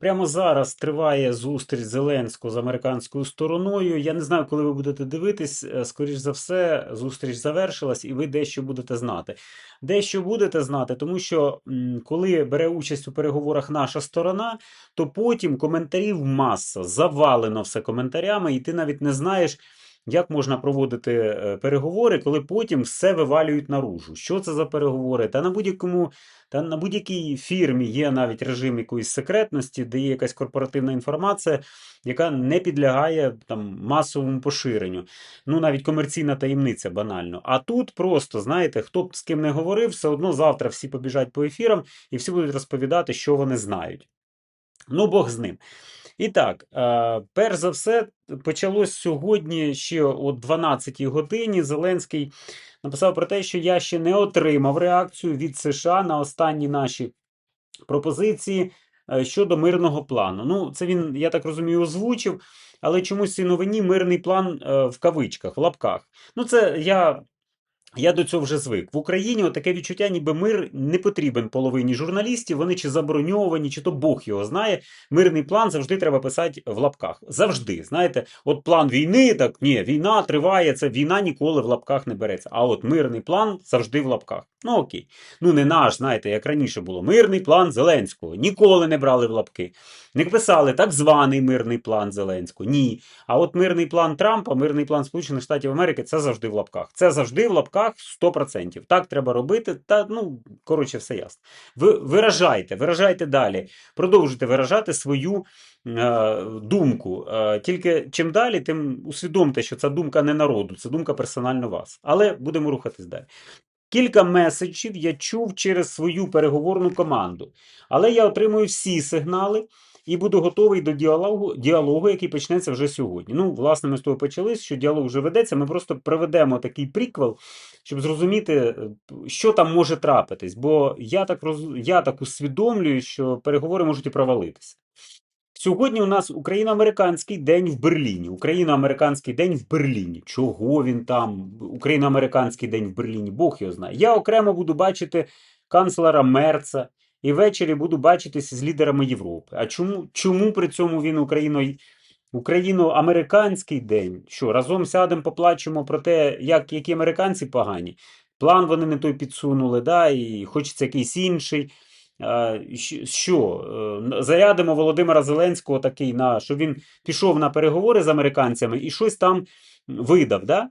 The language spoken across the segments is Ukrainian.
Прямо зараз триває зустріч Зеленського з американською стороною. Я не знаю, коли ви будете дивитись. Скоріше Скоріш за все, зустріч завершилась, і ви дещо будете знати. Дещо будете знати, тому що коли бере участь у переговорах наша сторона, то потім коментарів маса, завалено все коментарями, і ти навіть не знаєш. Як можна проводити е, переговори, коли потім все вивалюють наружу? Що це за переговори? Та на будь-якому та на будь-якій фірмі є навіть режим якоїсь секретності, де є якась корпоративна інформація, яка не підлягає там масовому поширенню. Ну, навіть комерційна таємниця банально. А тут просто, знаєте, хто б з ким не говорив, все одно завтра всі побіжать по ефірам і всі будуть розповідати, що вони знають. Ну, Бог з ним. І так, е, перш за все, почалось сьогодні ще о 12-й годині. Зеленський написав про те, що я ще не отримав реакцію від США на останні наші пропозиції е, щодо мирного плану. Ну, це він, я так розумію, озвучив, але чомусь цій новині мирний план е, в кавичках, в лапках. Ну, це я. Я до цього вже звик. В Україні таке відчуття, ніби мир не потрібен половині журналістів. Вони чи заброньовані, чи то Бог його знає. Мирний план завжди треба писати в лапках. Завжди. Знаєте, от план війни, так ні, війна триває, це війна ніколи в лапках не береться. А от мирний план завжди в лапках. Ну окей. Ну не наш, знаєте, як раніше було. Мирний план Зеленського. Ніколи не брали в лапки. Не писали так званий мирний план Зеленського. Ні. А от мирний план Трампа, мирний план Сполучених Штатів Америки це завжди в лапках. Це завжди в лапках 100%. Так треба робити. Та ну коротше, все ясно. Ви виражайте, виражайте далі. Продовжуйте виражати свою е, думку. Е, тільки чим далі, тим усвідомте, що ця думка не народу, це думка персонально вас. Але будемо рухатись далі. Кілька меседжів я чув через свою переговорну команду, але я отримую всі сигнали і буду готовий до діалогу, діалогу, який почнеться вже сьогодні. Ну, власне, ми з того почали, що діалог вже ведеться. Ми просто проведемо такий приквел, щоб зрозуміти, е, що там може трапитись. Бо я так роз... я так усвідомлюю, що переговори можуть і провалитися. Сьогодні у нас україно-американський день в Берліні. Україно-американський день в Берліні. Чого він там? Україно-американський день в Берліні, Бог його знає. Я окремо буду бачити канцлера Мерца і ввечері буду бачитися з лідерами Європи. А чому, чому при цьому він Україно, Україно-американський день? Що разом сядемо, поплачемо про те, як, які американці погані? План вони не той підсунули, да, і хочеться якийсь інший. Що е, зарядимо Володимира Зеленського такий на що він пішов на переговори з американцями і щось там видав, да?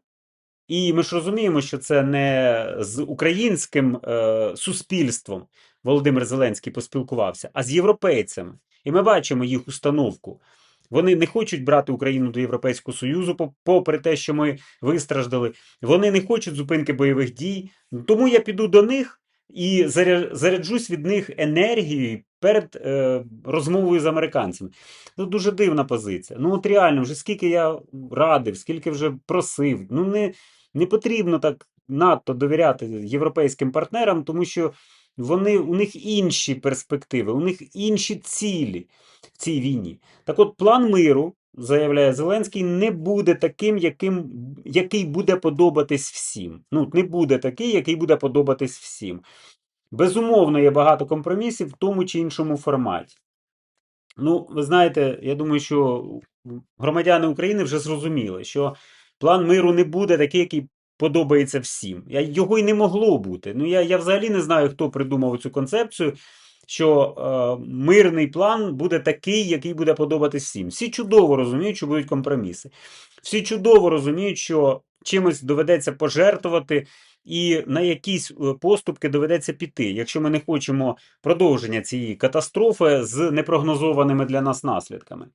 І ми ж розуміємо, що це не з українським е, суспільством Володимир Зеленський поспілкувався, а з європейцями. І ми бачимо їх установку. Вони не хочуть брати Україну до Європейського Союзу, по- попри те, що ми вистраждали. Вони не хочуть зупинки бойових дій. Тому я піду до них і заря- заряджусь від них енергією перед е, розмовою з американцями. Це дуже дивна позиція. Ну, от реально, вже скільки я радив, скільки вже просив. Ну, не, не потрібно так надто довіряти європейським партнерам, тому що вони, у них інші перспективи, у них інші цілі в цій війні. Так от, план миру, заявляє Зеленський, не буде таким, яким, який буде подобатись всім. Ну, не буде такий, який буде подобатись всім. Безумовно, є багато компромісів в тому чи іншому форматі. Ну, ви знаєте, я думаю, що громадяни України вже зрозуміли, що план миру не буде такий, який подобається всім. Його й не могло бути. Ну, я, я взагалі не знаю, хто придумав цю концепцію, що е, мирний план буде такий, який буде подобатись всім. Всі чудово розуміють, що будуть компроміси. Всі чудово розуміють, що чимось доведеться пожертвувати. І на якісь е, поступки доведеться піти, якщо ми не хочемо продовження цієї катастрофи з непрогнозованими для нас наслідками.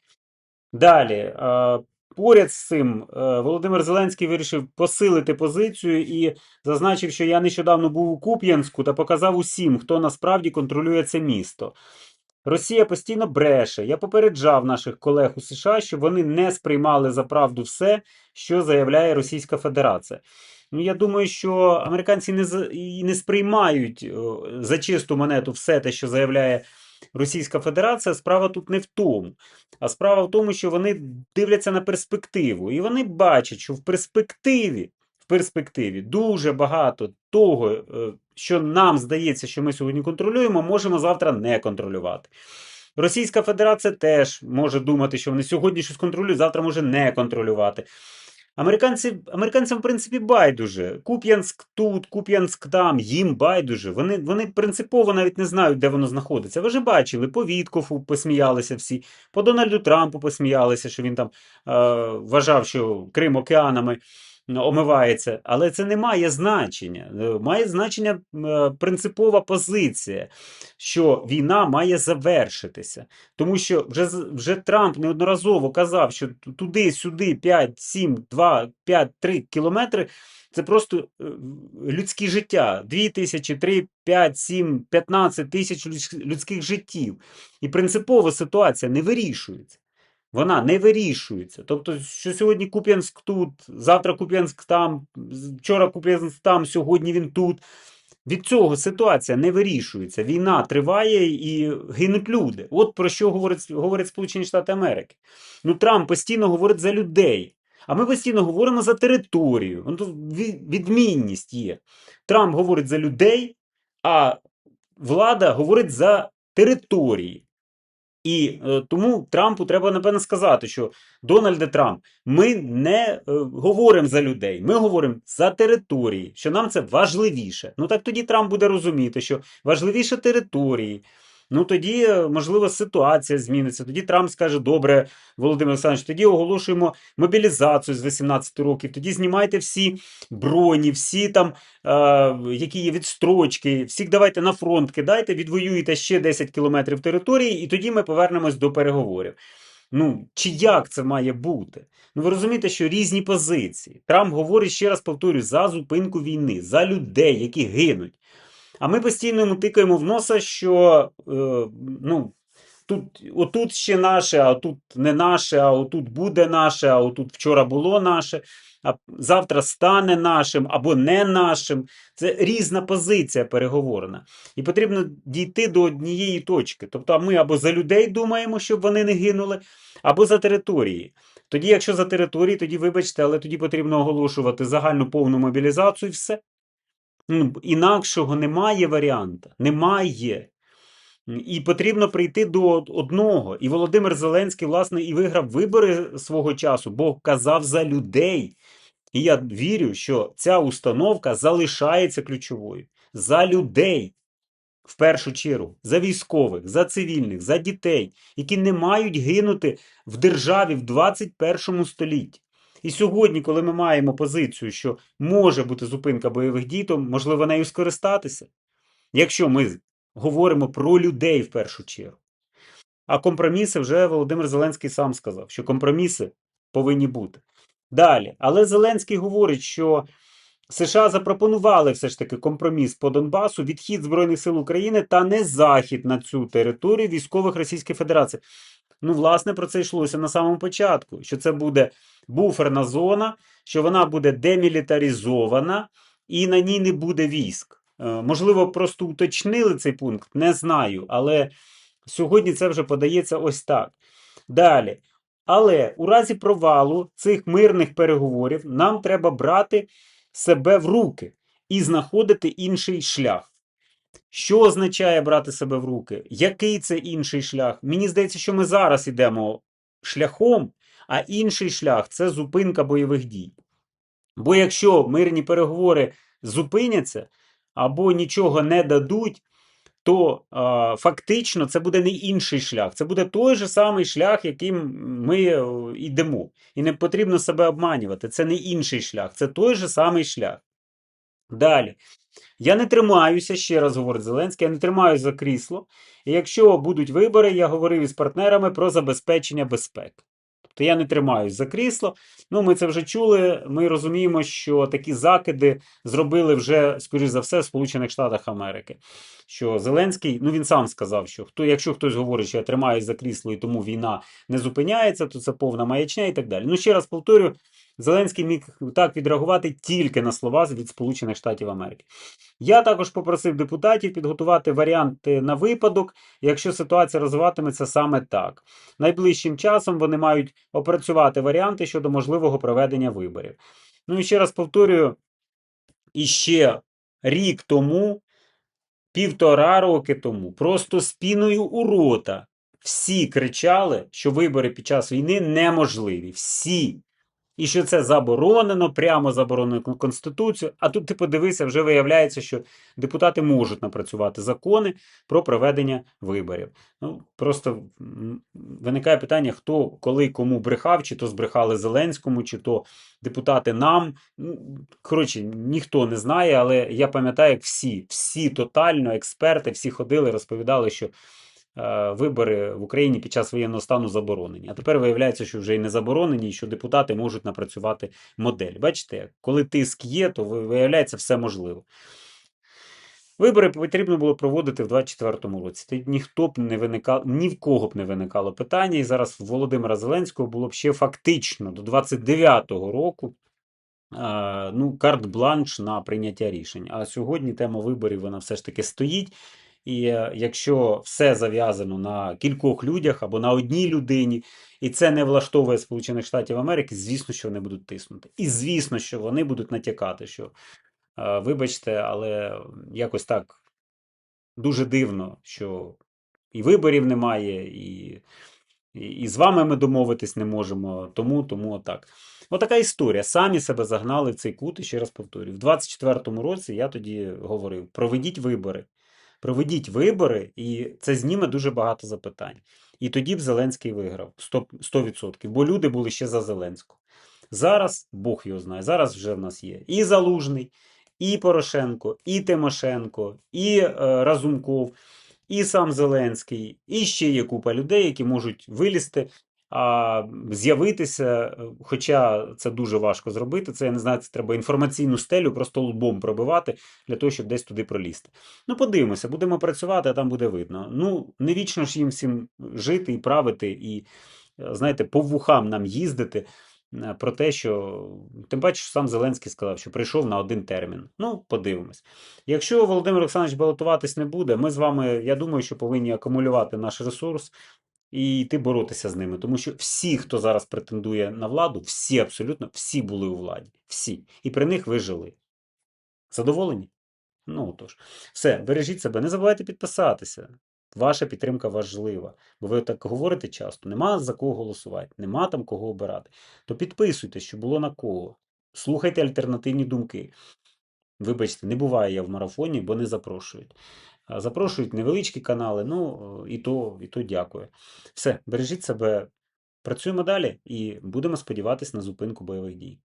Далі, е, поряд з цим, е, Володимир Зеленський вирішив посилити позицію і зазначив, що я нещодавно був у Куп'янську та показав усім, хто насправді контролює це місто. Росія постійно бреше. Я попереджав наших колег у США, щоб вони не сприймали за правду все, що заявляє Російська Федерація. Ну, я думаю, що американці не, не сприймають за чисту монету все те, що заявляє Російська Федерація. Справа тут не в тому. А справа в тому, що вони дивляться на перспективу. І вони бачать, що в перспективі, в перспективі дуже багато того, е, що нам здається, що ми сьогодні контролюємо, можемо завтра не контролювати. Російська Федерація теж може думати, що вони сьогодні щось контролюють, завтра може не контролювати. Американці, американцям, в принципі, байдуже. Куп'янськ тут, Куп'янськ там, їм байдуже. Вони, вони принципово навіть не знають, де воно знаходиться. Ви ж бачили, по Віткофу посміялися всі, по Дональду Трампу посміялися, що він там е, вважав, що Крим океанами омивається. Але це не має значення. Е, Має значення е, принципова позиція, що війна має завершитися. Тому що вже, вже Трамп неодноразово казав, що туди-сюди 5, 7, 2, 5, 3 кілометри це просто е, людське життя. 2 тисячі, 3, 5, 7, 15 тисяч людських життів. І принципово ситуація не вирішується. Вона не вирішується. Тобто, що сьогодні Куп'янськ тут, завтра Куп'янськ там, вчора Куп'янськ там, сьогодні він тут. Від цього ситуація не вирішується. Війна триває і гинуть люди. От про що говорить, говорять Сполучені Штати Америки. Ну, Трамп постійно говорить за людей. А ми постійно говоримо за територію. Ну, тут відмінність є. Трамп говорить за людей, а влада говорить за території. І е, тому Трампу треба напевно сказати, що Дональде Трамп, ми не е, говоримо за людей, ми говоримо за території, що нам це важливіше. Ну так тоді Трамп буде розуміти, що важливіше території. Ну тоді, е, можливо, ситуація зміниться. Тоді Трамп скаже: добре, Володимир Олександрович, тоді оголошуємо мобілізацію з 18 років, тоді знімайте всі броні, всі там е, які є відстрочки, всіх давайте на фронт кидайте, відвоюєте ще 10 кілометрів території, і тоді ми повернемось до переговорів. Ну, чи як це має бути? Ну, ви розумієте, що різні позиції. Трамп говорить, ще раз повторюю, за зупинку війни, за людей, які гинуть. А ми постійно йому тикаємо в носа, що е, ну, тут, отут ще наше, а тут не наше, а отут буде наше, а отут вчора було наше, а завтра стане нашим або не нашим. Це різна позиція переговорна. І потрібно дійти до однієї точки. Тобто ми або за людей думаємо, щоб вони не гинули, або за території. Тоді, якщо за території, тоді вибачте, але тоді потрібно оголошувати загальну повну мобілізацію і все. Ну, інакшого немає варіанта. Немає. І потрібно прийти до одного. І Володимир Зеленський, власне, і виграв вибори свого часу, бо казав за людей. І я вірю, що ця установка залишається ключовою. За людей, в першу чергу, за військових, за цивільних, за дітей, які не мають гинути в державі в 21 столітті. І сьогодні, коли ми маємо позицію, що може бути зупинка бойових дій, то можливо нею скористатися. Якщо ми говоримо про людей в першу чергу. А компроміси вже Володимир Зеленський сам сказав, що компроміси повинні бути. Далі. Але Зеленський говорить, що США запропонували все ж таки компроміс по Донбасу, відхід Збройних сил України та не захід на цю територію військових Російської Федерації. Ну, власне, про це йшлося на самому початку, що це буде буферна зона, що вона буде демілітаризована і на ній не буде військ. Е, Можливо, просто уточнили цей пункт, не знаю, але сьогодні це вже подається ось так. Далі. Але у разі провалу цих мирних переговорів нам треба брати себе в руки і знаходити інший шлях. Що означає брати себе в руки? Який це інший шлях? Мені здається, що ми зараз йдемо шляхом, а інший шлях це зупинка бойових дій. Бо якщо мирні переговори зупиняться або нічого не дадуть, то а, фактично це буде не інший шлях, це буде той же самий шлях, яким ми е, йдемо. І не потрібно себе обманювати. Це не інший шлях, це той же самий шлях. Далі. Я не тримаюся, ще раз говорить Зеленський, я не тримаюся за крісло. І якщо будуть вибори, я говорив із партнерами про забезпечення безпеки. Тобто я не тримаюсь за крісло. Ну, ми це вже чули. Ми розуміємо, що такі закиди зробили вже, скоріш за все, в Сполучених Штатах Америки. Що Зеленський, ну він сам сказав, що хто, якщо хтось говорить, що я тримаюсь за крісло і тому війна не зупиняється, то це повна маячня і так далі. Ну, ще раз повторю, Зеленський міг так відреагувати тільки на слова від Сполучених Штатів Америки. Я також попросив депутатів підготувати варіанти на випадок, якщо ситуація розвиватиметься саме так. Найближчим часом вони мають опрацювати варіанти щодо можливого проведення виборів. Ну і ще раз повторюю, іще рік тому, півтора роки тому, просто спіною у рота Всі кричали, що вибори під час війни неможливі. Всі. І що це заборонено, прямо заборонено Конституцією. А тут ти подивися, вже виявляється, що депутати можуть напрацювати закони про проведення виборів. Ну, просто виникає питання, хто коли кому брехав, чи то збрехали Зеленському, чи то депутати нам. Ну, Коротше, ніхто не знає, але я пам'ятаю, як всі, всі тотально експерти, всі ходили, розповідали, що вибори в Україні під час воєнного стану заборонені. А тепер виявляється, що вже і не заборонені, і що депутати можуть напрацювати модель. Бачите, коли тиск є, то виявляється все можливо. Вибори потрібно було проводити в 24-му році. Тоді ніхто б не виникав, ні в кого б не виникало питання. І зараз Володимира Зеленського було б ще фактично до 29-го року е, ну, карт-бланш на прийняття рішень. А сьогодні тема виборів вона все ж таки стоїть. І е, якщо все зав'язано на кількох людях або на одній людині, і це не влаштовує Сполучених Штатів Америки, звісно, що вони будуть тиснути. І звісно, що вони будуть натякати, що е, вибачте, але якось так дуже дивно, що і виборів немає, і, і, з вами ми домовитись не можемо. Тому, тому отак. Отака історія. Самі себе загнали в цей кут, і ще раз повторюю. В 24-му році я тоді говорив: проведіть вибори. Проведіть вибори, і це зніме дуже багато запитань. І тоді б Зеленський виграв 100%, 100%, бо люди були ще за Зеленського. Зараз Бог його знає. Зараз вже в нас є і Залужний, і Порошенко, і Тимошенко, і е, Разумков, і сам Зеленський, і ще є купа людей, які можуть вилізти, з'явитися. е, Хоча це дуже важко зробити. Це я не знаю, це треба інформаційну стелю просто лбом пробивати для того, щоб десь туди пролізти. Ну, подивимося, будемо працювати, а там буде видно. Ну, не вічно ж їм всім жити і правити, і, е, знаєте, по вухам нам їздити е, про те, що тим паче, що сам Зеленський сказав, що прийшов на один термін. Ну, подивимось. Якщо Володимир Олександрович балотуватись не буде, ми з вами, я думаю, що повинні акумулювати наш ресурс і йти боротися з ними. Тому що всі, хто зараз претендує на владу, всі абсолютно всі були у владі. Всі. І при них ви жили. Задоволені? Ну отож. Все, бережіть себе, не забувайте підписатися. Ваша підтримка важлива. Бо ви так говорите часто: нема за кого голосувати, нема там кого обирати. То підписуйтесь, щоб було на кого. Слухайте альтернативні думки. Вибачте, не буває я в марафоні, бо не запрошують. А Запрошують невеличкі канали, ну і то, і то дякую. Все, бережіть себе, працюємо далі і будемо сподіватися на зупинку бойових дій.